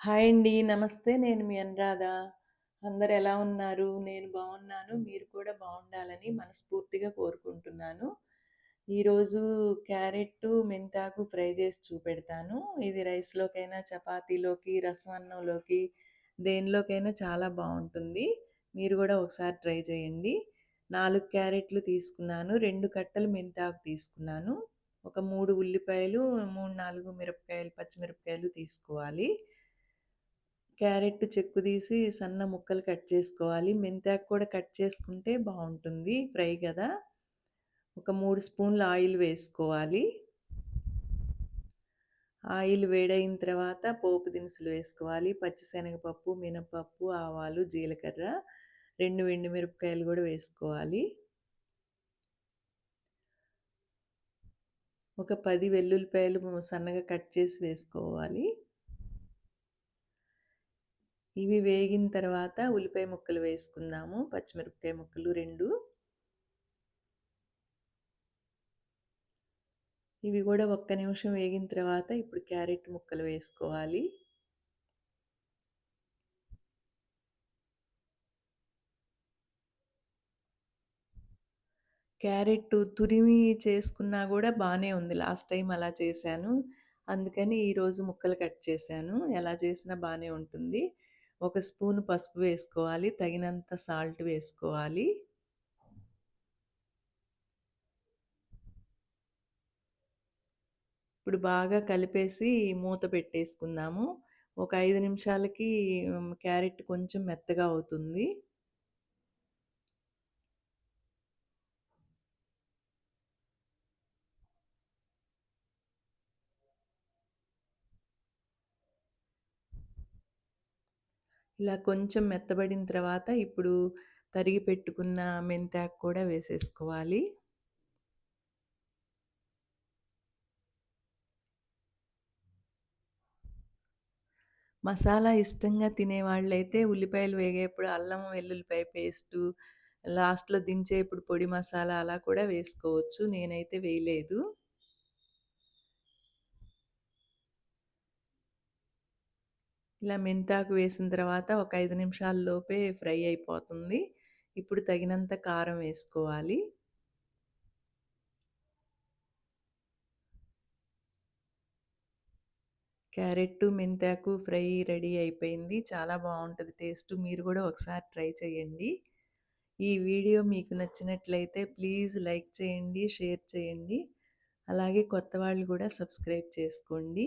Hi అండి. నమస్తే. నేను మీ అనురాధ. అందరు ఎలా ఉన్నారు? నేను బాగున్నాను మీరు కూడా బాగుండాలని మనస్ఫూర్తిగా కోరుకుంటున్నాను. ఈరోజు క్యారెట్టు, మెంతాకు ఫ్రై చేసి చూపెడతాను. ఇది రైస్‌లోకైనా, చపాతీలోకి, రసం అన్నంలోకి దేనిలోకైనా చాలా బాగుంటుంది మీరు కూడా ఒకసారి ట్రై చేయండి. నాలుగు క్యారెట్లు తీసుకున్నాను. రెండు కట్టలు మెంతాకు తీసుకున్నాను. ఒక మూడు ఉల్లిపాయలు, 3, 4 మిరపకాయలు, పచ్చిమిరపకాయలు తీసుకోవాలి. క్యారెట్ చెక్కు తీసి సన్న ముక్కలు కట్ చేసుకోవాలి. మెంతాకు కూడా కట్ చేసుకుంటే బాగుంటుంది ఫ్రై కదా ఒక మూడు స్పూన్ల ఆయిల్ వేసుకోవాలి. ఆయిల్ వేడైన తర్వాత పోపు దినుసులు వేసుకోవాలి. పచ్చిశనగపప్పు, మినపప్పు, ఆవాలు, జీలకర్ర, 2 ఎండుమిరపకాయలు కూడా వేసుకోవాలి. ఒక పది వెల్లుల్లిపాయలు సన్నగా కట్ చేసి వేసుకోవాలి. ఇవి వేగిన తర్వాత ఉల్లిపాయ ముక్కలు వేసుకుందాము. పచ్చిమిరపకాయ ముక్కలు రెండు ఇవి కూడా ఒక్క నిమిషం వేగిన తర్వాత ఇప్పుడు క్యారెట్ ముక్కలు వేసుకోవాలి. క్యారెట్ తురిమి చేసుకున్నా కూడా బాగానే ఉంది. లాస్ట్ టైం అలా చేశాను. అందుకని ఈరోజు ముక్కలు కట్ చేశాను. ఎలా చేసినా బాగానే ఉంటుంది. ఒక స్పూన్ పసుపు వేసుకోవాలి. తగినంత సాల్ట్ వేసుకోవాలి. ఇప్పుడు బాగా కలిపేసి మూత పెట్టేసుకుందాము. ఒక ఐదు నిమిషాలకి క్యారెట్ కొంచెం మెత్తగా అవుతుంది. ఇలా కొంచెం మెత్తబడిన తర్వాత ఇప్పుడు తరిగి పెట్టుకున్న మెంతాకు కూడా వేసేసుకోవాలి. మసాలా ఇష్టంగా తినేవాళ్ళైతే ఉల్లిపాయలు వేగేప్పుడు అల్లం, వెల్లుల్లిపాయ పేస్టు, లాస్ట్‌లో దించేప్పుడు పొడి మసాలా అలా కూడా వేసుకోవచ్చు. నేనైతే వేయలేదు. ఇలా మెంతాకు వేసిన తర్వాత ఒక ఐదు నిమిషాల లోపే ఫ్రై అయిపోతుంది. ఇప్పుడు తగినంత కారం వేసుకోవాలి. క్యారెట్ మెంతాకు ఫ్రై రెడీ అయిపోయింది. చాలా బాగుంటుంది టేస్ట్. మీరు కూడా ఒకసారి ట్రై చేయండి. ఈ వీడియో మీకు నచ్చినట్లయితే ప్లీజ్ లైక్ చేయండి, షేర్ చేయండి. అలాగే కొత్త వాళ్ళు కూడా సబ్స్క్రైబ్ చేసుకోండి.